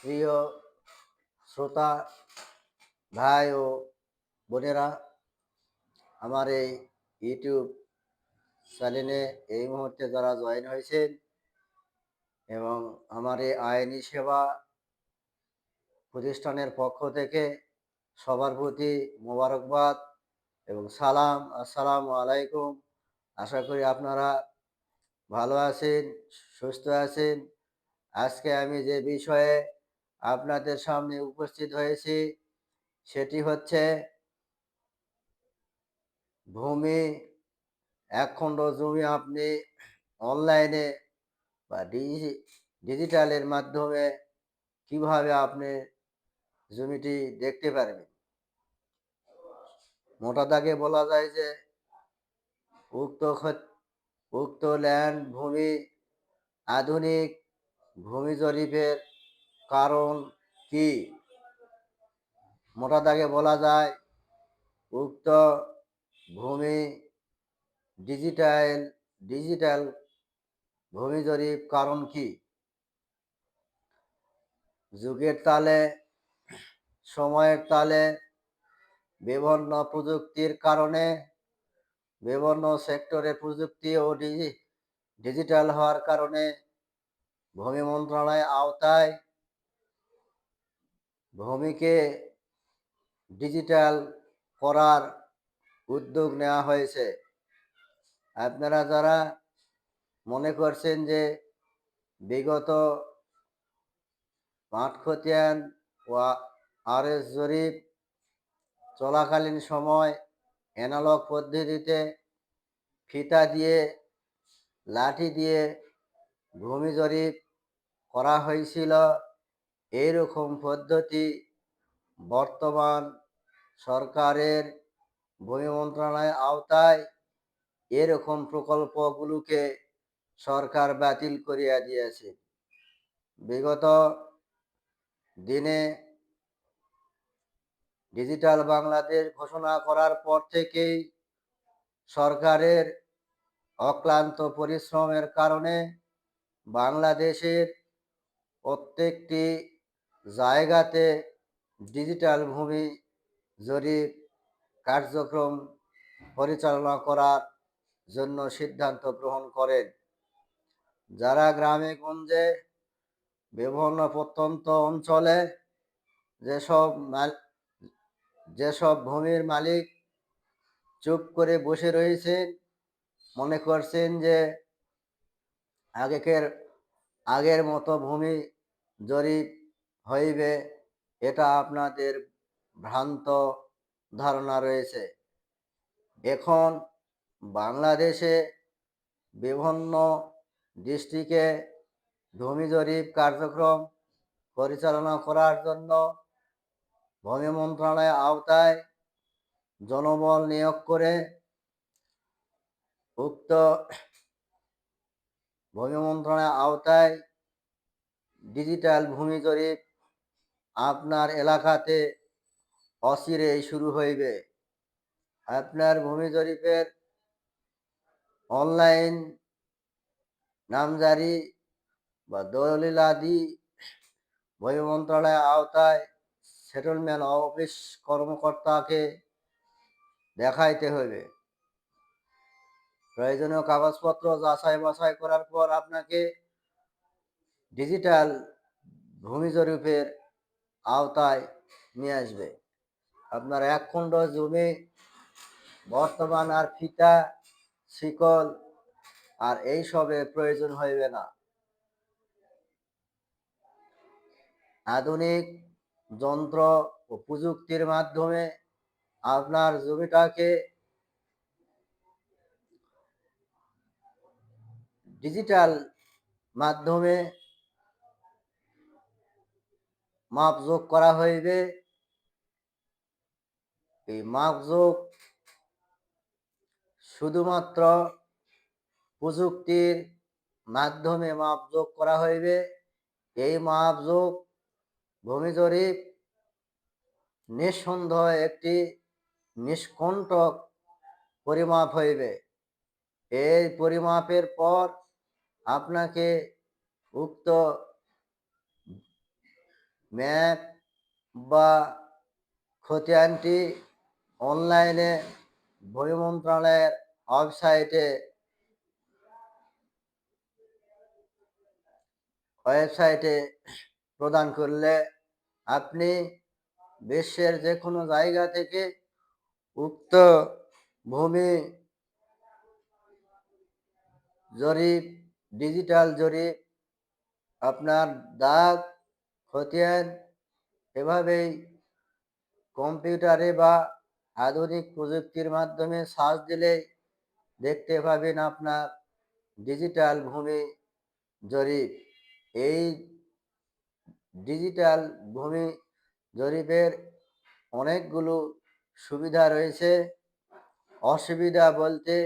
প্রিয় শ্রোতা, ভাই ও বোনেরা, আমার এই ইউটিউব চ্যানেলে এই মুহূর্তে যারা জয়েন হয়েছেন এবং আমার এই আইনি সেবা প্রতিষ্ঠানের পক্ষ থেকে সবার প্রতি মোবারকবাদ এবং সালাম, আসসালাম আলাইকুম। আশা করি আপনারা ভালো আছেন, সুস্থ আছেন। আজকে আমি যে বিষয়ে আপনাদের সামনে উপস্থিত হয়েছি। সেটি হচ্ছে ভূমি এক খণ্ড জমি আপনি অনলাইনে বা ডিজিটালের মাধ্যমে কীভাবে আপনি জমিটি দেখতে পারবেন? মোটা দাগে বলা যায় যে উক্ত উক্ত ল্যান্ড ভূমি, আধুনিক ভূমি জরিপের কারণ কি? মোটা দাগে বলা যায়, উক্ত ভূমি ডিজিটাল ডিজিটাল ভূমি জরিপ কারণ কি? যুগের তালে, সময়ের তালে, বিভিন্ন প্রযুক্তির কারণে, বিভিন্ন সেক্টরে প্রযুক্তি ও ডিজি, ডিজিটাল হওয়ার কারণে ভূমি মন্ত্রণালয় আওতায় ভূমিকে ডিজিটাল করার উদ্যোগ নেওয়া হয়েছে। আপনারা যারা মনে করছেন যে বিগত মাঠ খতিয়ান ও আর এস জরিপ চলাকালীন সময় অ্যানালগ পদ্ধতিতে ফিতা দিয়ে, লাঠি দিয়ে ভূমি জরিপ করা হয়েছিল এইরকম পদ্ধতি বর্তমান সরকারের ভূমি মন্ত্রণালয়ের আওতায় এরকম প্রকল্পগুলোকে সরকার বাতিল করিয়া দিয়েছে। বিগত দিনে ডিজিটাল বাংলাদেশ ঘোষণা করার পর থেকেই সরকারের অক্লান্ত পরিশ্রমের কারণে বাংলাদেশের প্রত্যেকটি জায়গাতে ডিজিটাল ভূমি জরিপ, কার্যক্রম পরিচালনা করার জন্য সিদ্ধান্ত গ্রহণ করেন। যারা গ্রামে গঞ্জে বিভিন্ন প্রত্যন্ত অঞ্চলে যেসব যেসব ভূমির মালিক চুপ করে বসে রয়েছেন, মনে করছেন যে আগেকের, আগের মতো ভূমি জরিপ হইবে, এটা আপনাদের ভ্রান্ত ধারণা রয়েছে। এখন বাংলাদেশে বিভিন্ন ডিস্ট্রিক্টে ভূমি জরিপ কার্যক্রম পরিচালনা করার জন্য ভূমি মন্ত্রণালয়ের আওতায় জনবল নিয়োগ করে উক্ত ভূমি মন্ত্রণালয়ের আওতায় ডিজিটাল ভূমি জরিপ আপনার এলাকাতে অচিরেই শুরু হইবে। আপনার ভূমি জরিপের অনলাইন নামজারি বা দলিলাদি ভূমি মন্ত্রণালয়ের আওতায় সেটেলমেন্ট অফিস কর্মকর্তাকে দেখাইতে হইবে। প্রয়োজনীয় কাগজপত্র যাচাই বাছাই করার পর আপনাকে ডিজিটাল ভূমি জরিপের আওতায় নিয়ে আসবে। আপনার এক খণ্ড জমি, বর্তমান আর ফিতা, শিকল আর এই সবের প্রয়োজন হইবে না। আধুনিক যন্ত্র ও প্রযুক্তির মাধ্যমে আপনার জমিটাকে ডিজিটাল মাধ্যমে মাপযোগ করা হইবে। এই মাপযোগ শুধুমাত্র প্রযুক্তির মাধ্যমে মাপযোগ করা হইবে। এই মাপযোগ ভূমি জরিপ নিঃসন্দেহ একটি নিষ্কণ্টক পরিমাপ হইবে। এই পরিমাপের পর আপনাকে উক্ত ম্যাপ বা খতিয়ানটি অনলাইনে ভূমি মন্ত্রণালয়ের ওয়েবসাইটে ওয়েবসাইটে প্রদান করলে আপনি বিশ্বের যে কোনো জায়গা থেকে উক্ত ভূমি জরিপ, ডিজিটাল জরিপ, আপনার দাগ খতিয়ান এভাবেই কম্পিউটারে বা আধুনিক প্রযুক্তির মাধ্যমে সার্চ দিলে দেখতে পাবেন আপনার ডিজিটাল ভূমি জরিপ। এই ডিজিটাল ভূমি জরিপের অনেকগুলো সুবিধা রয়েছে। অসুবিধা বলতে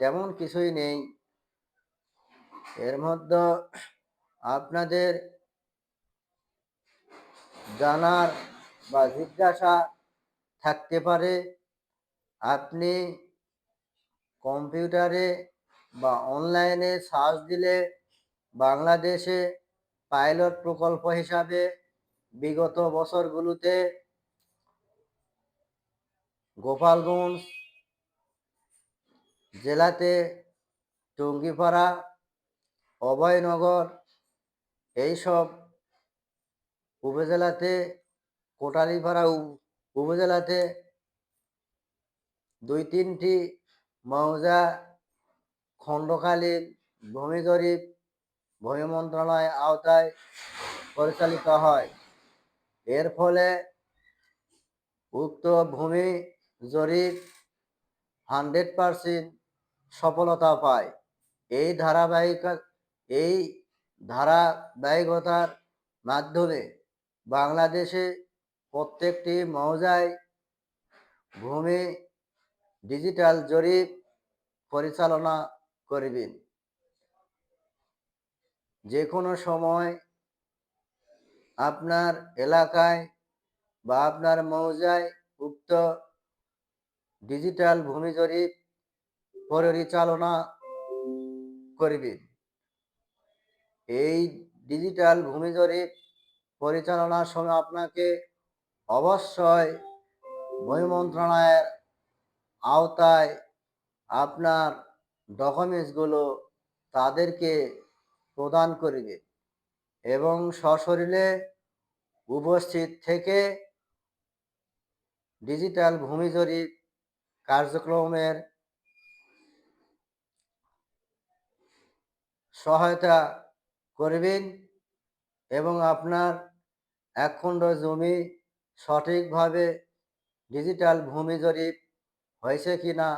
তেমন কিছুই নেই। এর মধ্যে আপনাদের জানার বা জিজ্ঞাসা থাকতে পারে। আপনি কম্পিউটারে বা অনলাইনে সার্চ দিলে বাংলাদেশে পাইলট প্রকল্প হিসাবে বিগত বছরগুলোতে গোপালগঞ্জ জেলাতে টঙ্গিপাড়া, অভয়নগর, এইসব উপজেলাতে কোটালীপাড়া উপ- উপজেলাতে দুই তিনটি মৌজা খণ্ডকালীন ভূমি জরিপ ভূমি মন্ত্রণালয় আওতায় পরিচালিত হয়। এর ফলে উক্ত ভূমি জরিপ হান্ড্রেড পারসেন্ট সফলতা পায়। এই ধারাবাহিক, এই ধারাবাহিকতার মাধ্যমে বাংলাদেশে প্রত্যেকটি মৌজায় ভূমি ডিজিটাল জরিপ পরিচালনা করবেন। যে কোনো সময় আপনার এলাকায় বা আপনার মৌজায় উক্ত ডিজিটাল ভূমি জরিপ পরিচালনা করবেন। এই ডিজিটাল ভূমি জরিপ পরিচালনার সময় আপনাকে অবশ্যই ভূমি মন্ত্রণালয়ের আওতায় আপনার ডকুমেন্টসগুলো তাদেরকে প্রদান করবে এবং সশরীরে উপস্থিত থেকে ডিজিটাল ভূমি জরিপ কার্যক্রমের সহায়তা করবেন এবং আপনার একখণ্ড জমি সঠিকভাবে ডিজিটাল ভূমি জরিপ হয়েছে কি না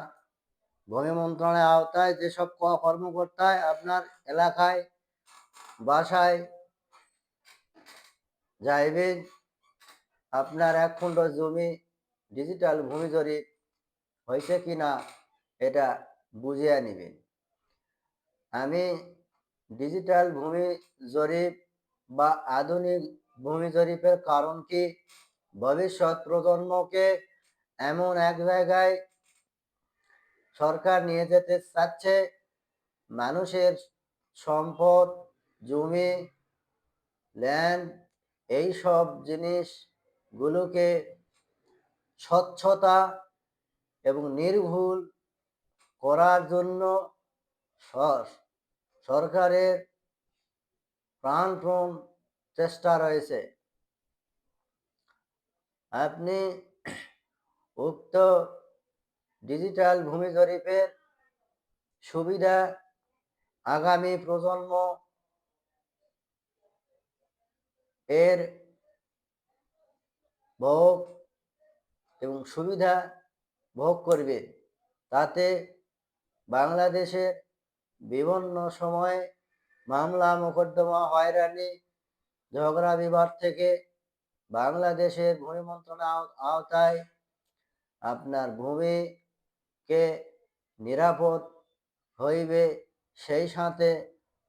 ভূমি মন্ত্রণালয়ের আওতায় যেসব কর্মকর্তায় আপনার এলাকায়, বাসায় যাইবেন, আপনার একখণ্ড জমি ডিজিটাল ভূমি জরিপ হয়েছে কি না এটা বুঝিয়ে নেবেন। আমি ডিজিটাল ভূমি জরিপ বা আধুনিক ভূমি জরিপের কারণ কি? ভবিষ্যৎ প্রজন্মকে এমন এক জায়গায় সরকার নিয়ে যেতে চাচ্ছে, মানুষের সম্পদ, জমি ল্যান্ড এই সব জিনিসগুলোকে স্বচ্ছতা এবং নির্ভুল করার জন্য সর- সরকারের প্রাণপণ চেষ্টা রয়েছে। আপনি উক্ত ডিজিটাল ভূমি জরিপের সুবিধা আগামী প্রজন্ম এর ভোগ এবং সুবিধা ভোগ করবে। তাতে বাংলাদেশের বিভিন্ন সময়ে মামলা, মোকদ্দমা, হয়রানি ঝগড়া বিবাদ থেকে বাংলাদেশের ভূমি মন্ত্রণালয় আওতায় আপনার ভূমিকে নিরাপদ হইবে, সেই সাথে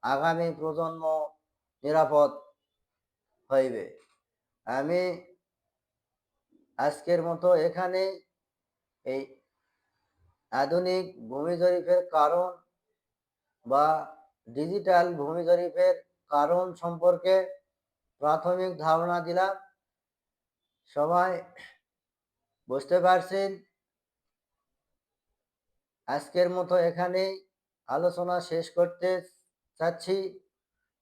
আগামী প্রজন্ম নিরাপদ হইবে। আমি আজকের মতো এখানে এই আধুনিক ভূমি জরিপের কারণ বা ডিজিটাল ভূমি জরিপের কারণ সম্পর্কে প্রাথমিক ধারণা দিলাম। সবাই বুঝতে পারছেন? আজকের মতো এখানেই আলোচনা শেষ করতে চাচ্ছি।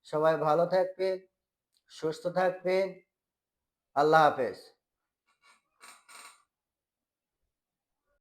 সবাই ভালো থাকবেন, সুস্থ থাকবেন। আল্লাহ হাফেজ।